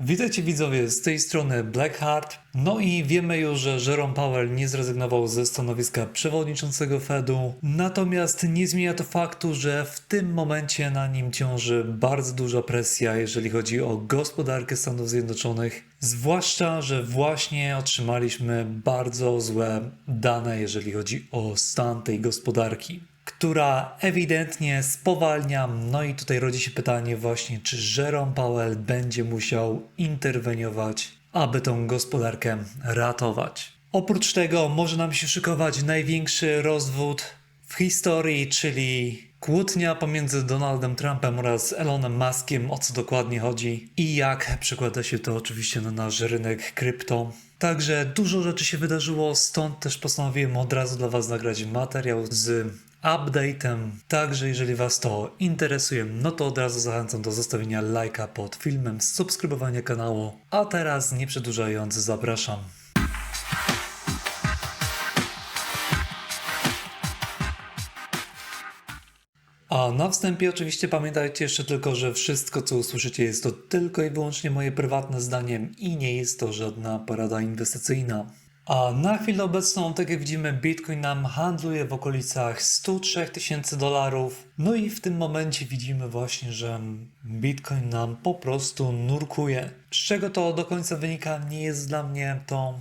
Witajcie widzowie, z tej strony Blackheart. No i wiemy już, że Jerome Powell nie zrezygnował ze stanowiska przewodniczącego Fedu, natomiast nie zmienia to faktu, że w tym momencie na nim ciąży bardzo duża presja, jeżeli chodzi o gospodarkę Stanów Zjednoczonych. Zwłaszcza, że właśnie otrzymaliśmy bardzo złe dane, jeżeli chodzi o stan tej gospodarki która ewidentnie spowalnia. No i tutaj rodzi się pytanie właśnie, czy Jerome Powell będzie musiał interweniować, aby tą gospodarkę ratować. Oprócz tego może nam się szykować największy rozwód w historii, czyli kłótnia pomiędzy Donaldem Trumpem oraz Elonem Muskiem, o co dokładnie chodzi i jak przekłada się to oczywiście na nasz rynek krypto. Także dużo rzeczy się wydarzyło, stąd też postanowiłem od razu dla Was nagrać materiał z update'em. Także jeżeli Was to interesuje, no to od razu zachęcam do zostawienia lajka pod filmem, subskrybowania kanału. A teraz nie przedłużając, zapraszam. A na wstępie oczywiście pamiętajcie jeszcze tylko, że wszystko co usłyszycie jest to tylko i wyłącznie moje prywatne zdanie i nie jest to żadna porada inwestycyjna. A na chwilę obecną, tak jak widzimy, Bitcoin nam handluje w okolicach 103 tysięcy dolarów. No i w tym momencie widzimy właśnie, że Bitcoin nam po prostu nurkuje. Z czego to do końca wynika, nie jest dla mnie to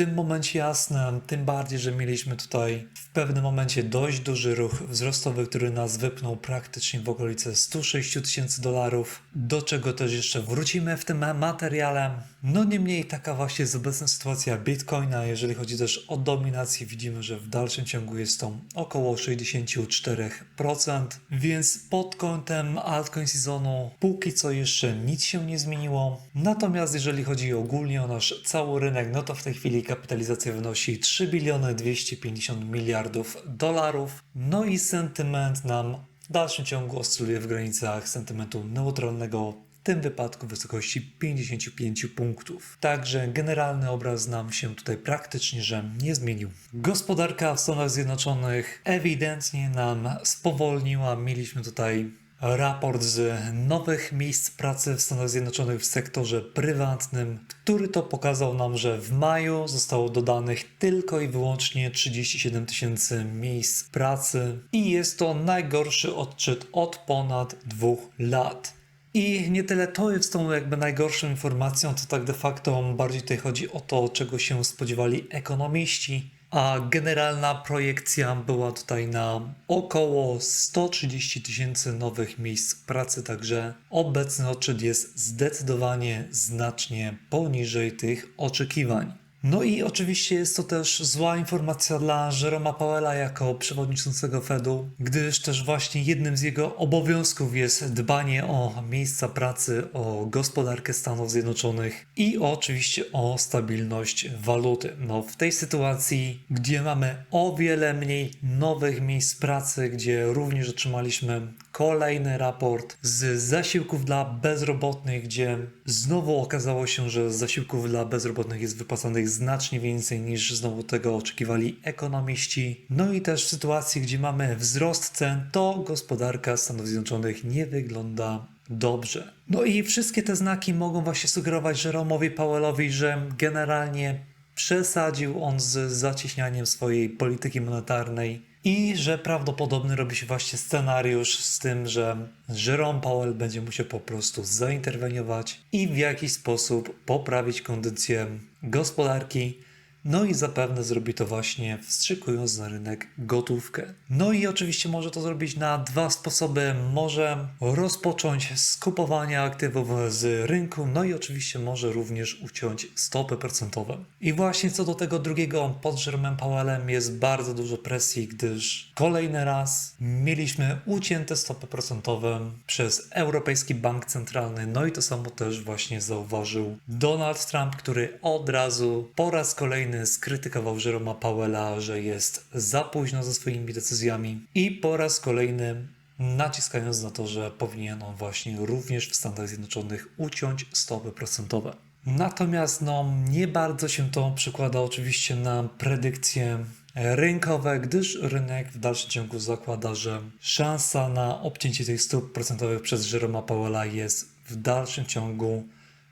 tym momencie jasne, tym bardziej, że mieliśmy tutaj w pewnym momencie dość duży ruch wzrostowy, który nas wypnął praktycznie w okolice 106 tysięcy dolarów, do czego też jeszcze wrócimy w tym materiale. No niemniej taka właśnie jest obecna sytuacja Bitcoina, jeżeli chodzi też o dominację, widzimy, że w dalszym ciągu jest to około 64%, więc pod kątem altcoin sezonu póki co jeszcze nic się nie zmieniło. Natomiast jeżeli chodzi ogólnie o nasz cały rynek, no to w tej chwili kapitalizacja wynosi 3 biliony 250 miliardów dolarów. No i sentyment nam w dalszym ciągu oscyluje w granicach sentymentu neutralnego, w tym wypadku w wysokości 55 punktów. Także generalny obraz nam się tutaj praktycznie że nie zmienił. Gospodarka w Stanach Zjednoczonych ewidentnie nam spowolniła. Mieliśmy tutaj raport z nowych miejsc pracy w Stanach Zjednoczonych w sektorze prywatnym, który to pokazał nam, że w maju zostało dodanych tylko i wyłącznie 37 tysięcy miejsc pracy i jest to najgorszy odczyt od ponad dwóch lat. I nie tyle to jest tą jakby najgorszą informacją, to tak de facto bardziej tutaj chodzi o to, czego się spodziewali ekonomiści, a generalna projekcja była tutaj na około 130 tysięcy nowych miejsc pracy, także obecny odczyt jest zdecydowanie znacznie poniżej tych oczekiwań. No i oczywiście jest to też zła informacja dla Jeroma Powella jako przewodniczącego Fedu, gdyż też właśnie jednym z jego obowiązków jest dbanie o miejsca pracy, o gospodarkę Stanów Zjednoczonych i oczywiście o stabilność waluty. No w tej sytuacji, gdzie mamy o wiele mniej nowych miejsc pracy, gdzie również otrzymaliśmy kolejny raport z zasiłków dla bezrobotnych, gdzie znowu okazało się, że zasiłków dla bezrobotnych jest wypłacanych znacznie więcej niż znowu tego oczekiwali ekonomiści. No i też w sytuacji, gdzie mamy wzrost cen, to gospodarka Stanów Zjednoczonych nie wygląda dobrze. No i wszystkie te znaki mogą właśnie sugerować Jeromowi Powellowi, że generalnie przesadził on z zacieśnianiem swojej polityki monetarnej i że prawdopodobny robi się właśnie scenariusz z tym, że Jerome Powell będzie musiał po prostu zainterweniować i w jakiś sposób poprawić kondycję gospodarki. No i zapewne zrobi to właśnie wstrzykując na rynek gotówkę. No i oczywiście może to zrobić na dwa sposoby. Może rozpocząć z kupowania aktywów z rynku, no i oczywiście może również uciąć stopy procentowe. I właśnie co do tego drugiego, pod Jeromem Powellem jest bardzo dużo presji, gdyż kolejny raz mieliśmy ucięte stopy procentowe przez Europejski Bank Centralny, no i to samo też właśnie zauważył Donald Trump, który od razu po raz kolejny skrytykował Jeroma Powella, że jest za późno ze swoimi decyzjami i po raz kolejny naciskając na to, że powinien on właśnie również w Stanach Zjednoczonych uciąć stopy procentowe. Natomiast no, nie bardzo się to przekłada oczywiście na predykcje rynkowe, gdyż rynek w dalszym ciągu zakłada, że szansa na obcięcie tych stóp procentowych przez Jeroma Powella jest w dalszym ciągu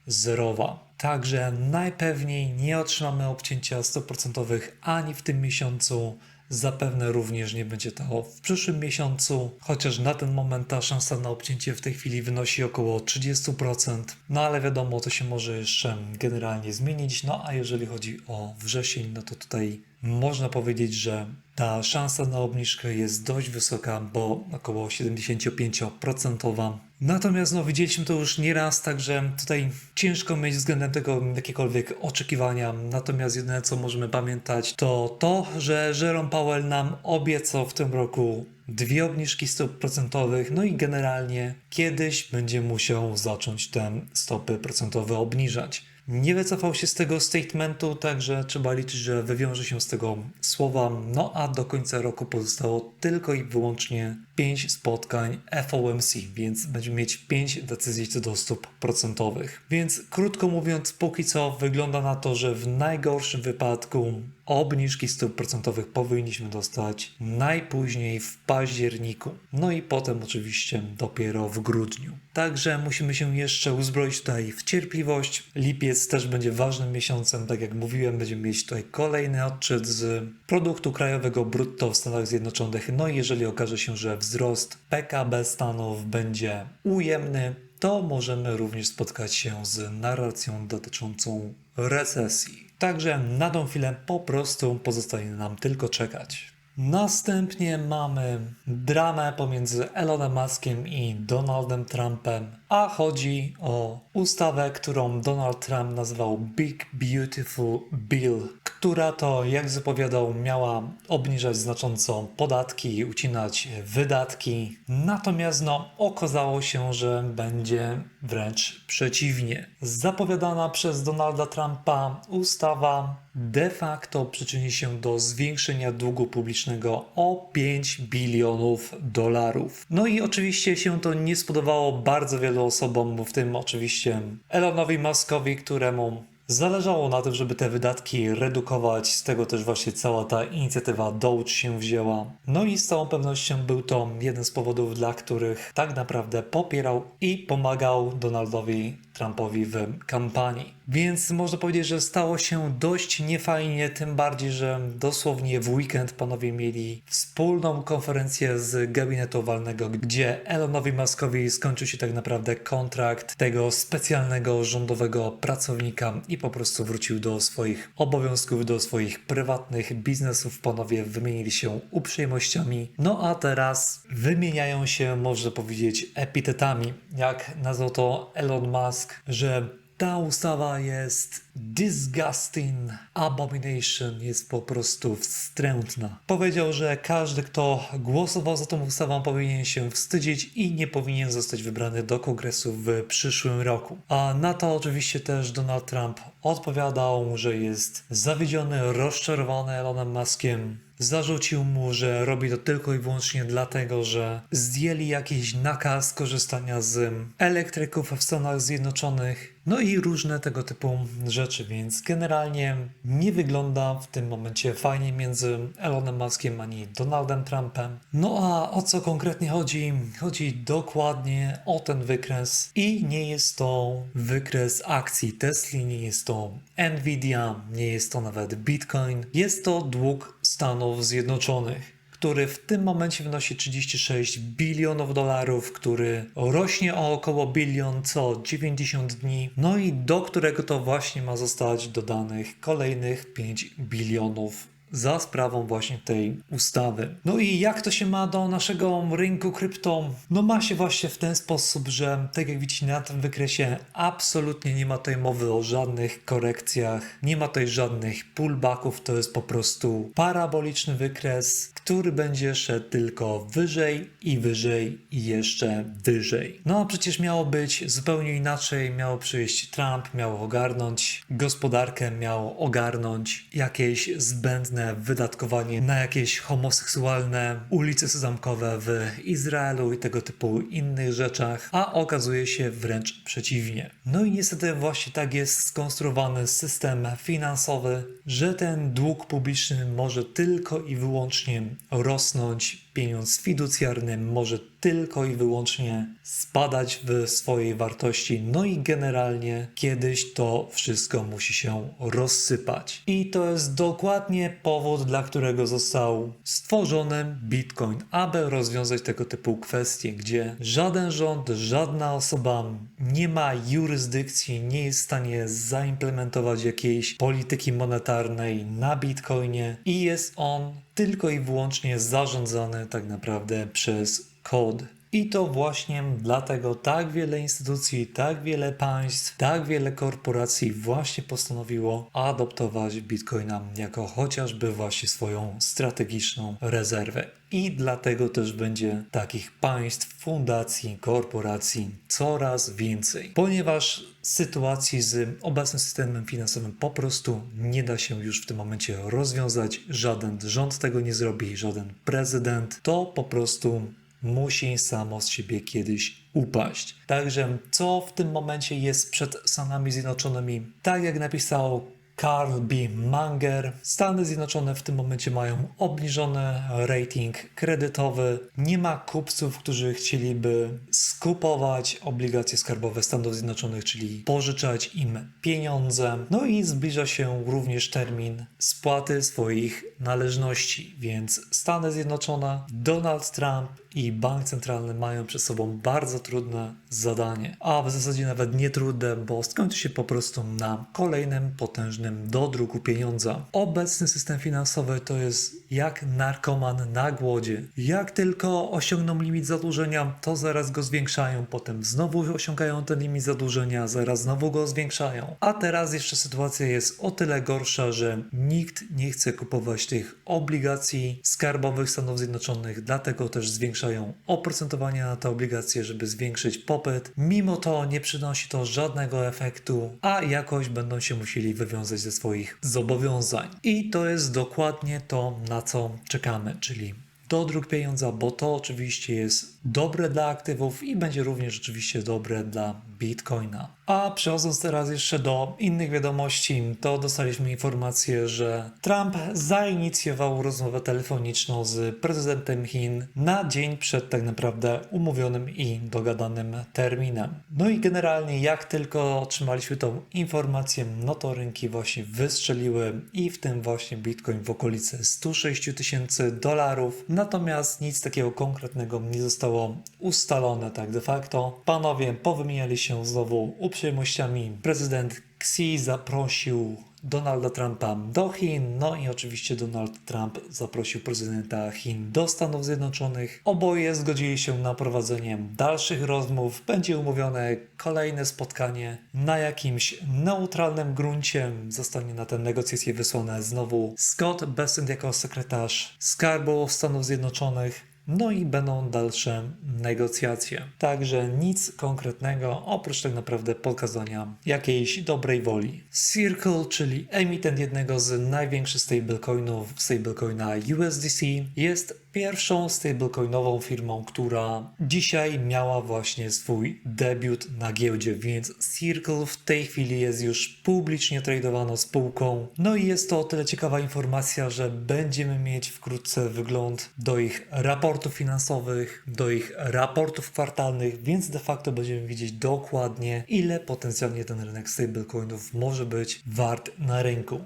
zerowa. Także najpewniej nie otrzymamy obcięcia 100% ani w tym miesiącu. Zapewne również nie będzie to w przyszłym miesiącu, chociaż na ten moment ta szansa na obcięcie w tej chwili wynosi około 30%. No ale wiadomo, to się może jeszcze generalnie zmienić. No a jeżeli chodzi o wrzesień, no to tutaj można powiedzieć, że ta szansa na obniżkę jest dość wysoka, bo około 75%. Natomiast no, widzieliśmy to już nieraz, także tutaj ciężko mieć względem tego jakiekolwiek oczekiwania. Natomiast jedyne co możemy pamiętać to to, że Jerome Powell nam obiecał w tym roku dwie obniżki stóp procentowych, no i generalnie kiedyś będzie musiał zacząć te stopy procentowe obniżać. Nie wycofał się z tego statementu, także trzeba liczyć, że wywiąże się z tego słowa. No a do końca roku pozostało tylko i wyłącznie 5 spotkań FOMC, więc będziemy mieć 5 decyzji co do stóp procentowych. Więc krótko mówiąc, póki co wygląda na to, że w najgorszym wypadku obniżki stóp procentowych powinniśmy dostać najpóźniej w październiku. No i potem oczywiście dopiero w grudniu. Także musimy się jeszcze uzbroić tutaj w cierpliwość. Lipiec też będzie ważnym miesiącem, tak jak mówiłem, będziemy mieć tutaj kolejny odczyt z produktu krajowego brutto w Stanach Zjednoczonych. No i jeżeli okaże się, że wzrost PKB Stanów będzie ujemny, to możemy również spotkać się z narracją dotyczącą recesji. Także na tą chwilę po prostu pozostaje nam tylko czekać. Następnie mamy dramę pomiędzy Elonem Muskiem i Donaldem Trumpem, a chodzi o ustawę, którą Donald Trump nazwał Big Beautiful Bill, która to, jak zapowiadał, miała obniżać znacząco podatki i ucinać wydatki. Natomiast no, okazało się, że będzie wręcz przeciwnie. Zapowiadana przez Donalda Trumpa ustawa de facto przyczyni się do zwiększenia długu publicznego o 5 bilionów dolarów. No i oczywiście się to nie spodobało bardzo wielu osobom, w tym oczywiście Elonowi Muskowi, któremu Zależało na tym, żeby te wydatki redukować, z tego też właśnie cała ta inicjatywa Doge się wzięła. No i z całą pewnością był to jeden z powodów, dla których tak naprawdę popierał i pomagał Donaldowi Trumpowi w kampanii. Więc można powiedzieć, że stało się dość niefajnie, tym bardziej, że dosłownie w weekend panowie mieli wspólną konferencję z gabinetu walnego, gdzie Elonowi Muskowi skończył się tak naprawdę kontrakt tego specjalnego rządowego pracownika i po prostu wrócił do swoich obowiązków, do swoich prywatnych biznesów. Panowie wymienili się uprzejmościami, no a teraz wymieniają się, można powiedzieć, epitetami, jak nazwał to Elon Musk, że ta ustawa jest disgusting abomination, jest po prostu wstrętna. Powiedział, że każdy, kto głosował za tą ustawą, powinien się wstydzić i nie powinien zostać wybrany do kongresu w przyszłym roku. A na to oczywiście też Donald Trump odpowiadał, że jest zawiedziony, rozczarowany Elonem Muskiem, zarzucił mu, że robi to tylko i wyłącznie dlatego, że zdjęli jakiś nakaz korzystania z elektryków w Stanach Zjednoczonych, no i różne tego typu rzeczy, więc generalnie nie wygląda w tym momencie fajnie między Elonem Muskiem ani Donaldem Trumpem. No a o co konkretnie chodzi? Chodzi dokładnie o ten wykres i nie jest to wykres akcji Tesla, nie jest to Nvidia, nie jest to nawet Bitcoin, jest to dług Stanów Zjednoczonych który w tym momencie wynosi 36 bilionów dolarów, który rośnie o około bilion co 90 dni, no i do którego to właśnie ma zostać dodanych kolejnych 5 bilionów za sprawą właśnie tej ustawy. No i jak to się ma do naszego rynku krypto? No ma się właśnie w ten sposób, że tak jak widzicie na tym wykresie absolutnie nie ma tutaj mowy o żadnych korekcjach, nie ma tutaj żadnych pullbacków, to jest po prostu paraboliczny wykres, który będzie szedł tylko wyżej i wyżej i jeszcze wyżej. No a przecież miało być zupełnie inaczej, miało przyjść Trump, miał ogarnąć gospodarkę, miał ogarnąć jakieś zbędne wydatkowanie na jakieś homoseksualne ulice zamkowe w Izraelu i tego typu innych rzeczach, a okazuje się wręcz przeciwnie. No i niestety właśnie tak jest skonstruowany system finansowy, że ten dług publiczny może tylko i wyłącznie rosnąć pieniądz fiducjarny może tylko i wyłącznie spadać w swojej wartości, no i generalnie kiedyś to wszystko musi się rozsypać. I to jest dokładnie powód, dla którego został stworzony Bitcoin, aby rozwiązać tego typu kwestie, gdzie żaden rząd, żadna osoba nie ma jurysdykcji, nie jest w stanie zaimplementować jakiejś polityki monetarnej na Bitcoinie i jest on tylko i wyłącznie zarządzany tak naprawdę przez kod. I to właśnie dlatego tak wiele instytucji, tak wiele państw, tak wiele korporacji właśnie postanowiło adoptować Bitcoina jako chociażby właśnie swoją strategiczną rezerwę. I dlatego też będzie takich państw, fundacji, korporacji coraz więcej, ponieważ sytuacji z obecnym systemem finansowym po prostu nie da się już w tym momencie rozwiązać. Żaden rząd tego nie zrobi, żaden prezydent. To po prostu musi samo z siebie kiedyś upaść. Także co w tym momencie jest przed Stanami Zjednoczonymi? Tak jak napisał Carl B. Manger, Stany Zjednoczone w tym momencie mają obniżony rating kredytowy. Nie ma kupców, którzy chcieliby skupować obligacje skarbowe Stanów Zjednoczonych, czyli pożyczać im pieniądze. No i zbliża się również termin spłaty swoich należności, więc Stany Zjednoczone, Donald Trump i bank centralny mają przed sobą bardzo trudne zadanie, a w zasadzie nawet nie trudne, bo skończy się po prostu na kolejnym potężnym dodruku pieniądza. Obecny system finansowy to jest jak narkoman na głodzie. Jak tylko osiągną limit zadłużenia, to zaraz go zwiększają, potem znowu osiągają ten limit zadłużenia, zaraz znowu go zwiększają. A teraz jeszcze sytuacja jest o tyle gorsza, że nikt nie chce kupować tych obligacji skarbowych Stanów Zjednoczonych, dlatego też zwiększają oprocentowanie na te obligacje, żeby zwiększyć popyt. Mimo to nie przynosi to żadnego efektu, a jakoś będą się musieli wywiązać ze swoich zobowiązań. I to jest dokładnie to, na co czekamy, czyli dodruk pieniądza, bo to oczywiście jest dobre dla aktywów i będzie również oczywiście dobre dla Bitcoina. A przechodząc teraz jeszcze do innych wiadomości, to dostaliśmy informację, że Trump zainicjował rozmowę telefoniczną z prezydentem Chin na dzień przed tak naprawdę umówionym i dogadanym terminem. No i generalnie jak tylko otrzymaliśmy tą informację, no to rynki właśnie wystrzeliły i w tym właśnie Bitcoin w okolicy 106 tysięcy dolarów. Natomiast nic takiego konkretnego nie zostało ustalone tak de facto. Panowie powymieniali się znowu uprzejmościami. Prezydent Xi zaprosił Donalda Trumpa do Chin, no i oczywiście Donald Trump zaprosił prezydenta Chin do Stanów Zjednoczonych. Oboje zgodzili się na prowadzenie dalszych rozmów. Będzie umówione kolejne spotkanie na jakimś neutralnym gruncie. Zostanie na tę negocjację wysłane znowu Scott Bessent jako sekretarz skarbu Stanów Zjednoczonych. No i będą dalsze negocjacje. Także nic konkretnego, oprócz tak naprawdę pokazania jakiejś dobrej woli. Circle, czyli emitent jednego z największych stablecoinów, stablecoina USDC, jest pierwszą stablecoinową firmą, która dzisiaj miała właśnie swój debiut na giełdzie, więc Circle w tej chwili jest już publicznie tradowaną spółką. No i jest to o tyle ciekawa informacja, że będziemy mieć wkrótce wygląd do ich raportów finansowych, do ich raportów kwartalnych, więc de facto będziemy widzieć dokładnie, ile potencjalnie ten rynek stablecoinów może być wart na rynku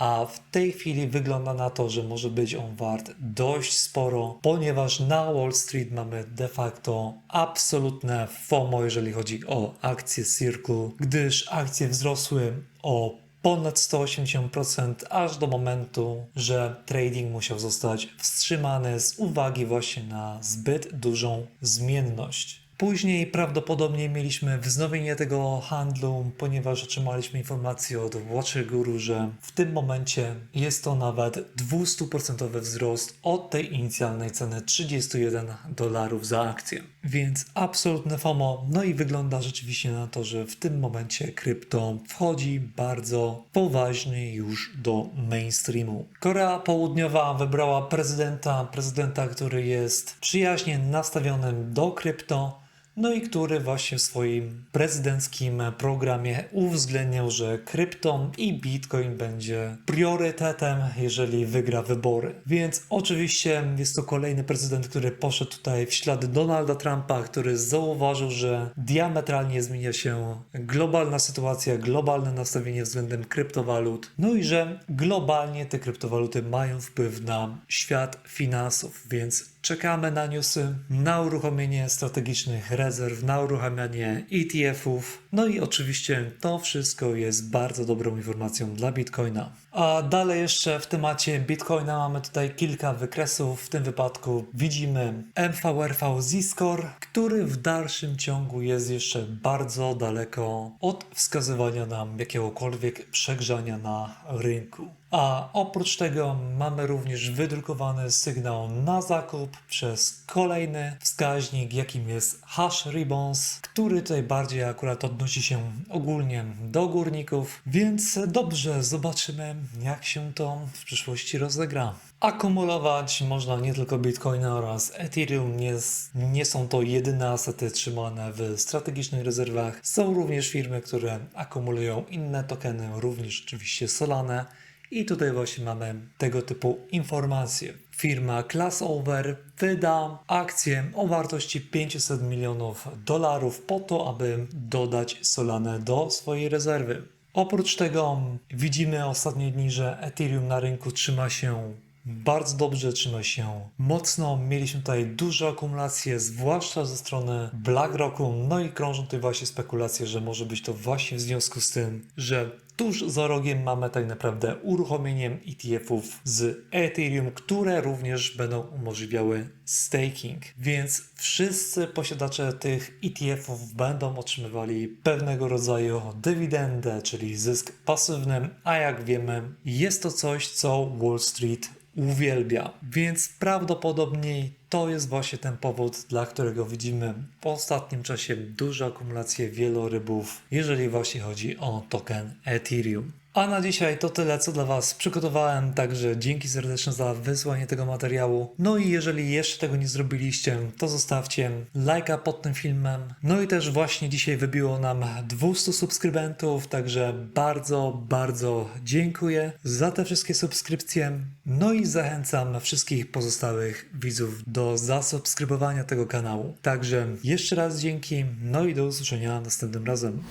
a w tej chwili wygląda na to, że może być on wart dość sporo, ponieważ na Wall Street mamy de facto absolutne FOMO, jeżeli chodzi o akcje Circle, gdyż akcje wzrosły o ponad 180% aż do momentu, że trading musiał zostać wstrzymany z uwagi właśnie na zbyt dużą zmienność. Później prawdopodobnie mieliśmy wznowienie tego handlu, ponieważ otrzymaliśmy informację od Watcher Guru, że w tym momencie jest to nawet 200% wzrost od tej inicjalnej ceny 31 dolarów za akcję. Więc absolutne FOMO. No i wygląda rzeczywiście na to, że w tym momencie krypto wchodzi bardzo poważnie już do mainstreamu. Korea Południowa wybrała prezydenta, prezydenta, który jest przyjaźnie nastawionym do krypto. No i który właśnie w swoim prezydenckim programie uwzględniał, że krypto i bitcoin będzie priorytetem, jeżeli wygra wybory. Więc oczywiście jest to kolejny prezydent, który poszedł tutaj w ślady Donalda Trumpa, który zauważył, że diametralnie zmienia się globalna sytuacja, globalne nastawienie względem kryptowalut, no i że globalnie te kryptowaluty mają wpływ na świat finansów, więc czekamy na newsy, na uruchomienie strategicznych rezerw, na uruchamianie ETF-ów. No i oczywiście to wszystko jest bardzo dobrą informacją dla Bitcoina. A dalej jeszcze w temacie Bitcoina mamy tutaj kilka wykresów. W tym wypadku widzimy MVRV Z-Score, który w dalszym ciągu jest jeszcze bardzo daleko od wskazywania nam jakiegokolwiek przegrzania na rynku. A oprócz tego mamy również wydrukowany sygnał na zakup przez kolejny wskaźnik, jakim jest hash ribbons, który tutaj bardziej akurat odnosi się ogólnie do górników, więc dobrze, zobaczymy jak się to w przyszłości rozegra. Akumulować można nie tylko Bitcoina oraz Ethereum. Nie, nie są to jedyne asety trzymane w strategicznych rezerwach. Są również firmy, które akumulują inne tokeny, również oczywiście Solane. I tutaj właśnie mamy tego typu informacje. Firma Classover wyda akcję o wartości 500 milionów dolarów po to, aby dodać Solanę do swojej rezerwy. Oprócz tego widzimy ostatnie dni, że Ethereum na rynku trzyma się bardzo dobrze, trzyma się mocno. Mieliśmy tutaj duże akumulacje, zwłaszcza ze strony BlackRocku. No i krążą tutaj właśnie spekulacje, że może być to właśnie w związku z tym, że tuż za rogiem mamy tak naprawdę uruchomieniem ETF-ów z Ethereum, które również będą umożliwiały staking. Więc wszyscy posiadacze tych ETF-ów będą otrzymywali pewnego rodzaju dywidendę, czyli zysk pasywny, a jak wiemy, jest to coś, co Wall Street uwielbia. Więc prawdopodobnie to jest właśnie ten powód, dla którego widzimy w ostatnim czasie duże akumulacje wielorybów, jeżeli właśnie chodzi o token Ethereum. A na dzisiaj to tyle, co dla Was przygotowałem, także dzięki serdeczne za wysłanie tego materiału. No i jeżeli jeszcze tego nie zrobiliście, to zostawcie lajka pod tym filmem. No i też właśnie dzisiaj wybiło nam 200 subskrybentów, także bardzo, bardzo dziękuję za te wszystkie subskrypcje. No i zachęcam wszystkich pozostałych widzów do zasubskrybowania tego kanału. Także jeszcze raz dzięki, no i do usłyszenia następnym razem.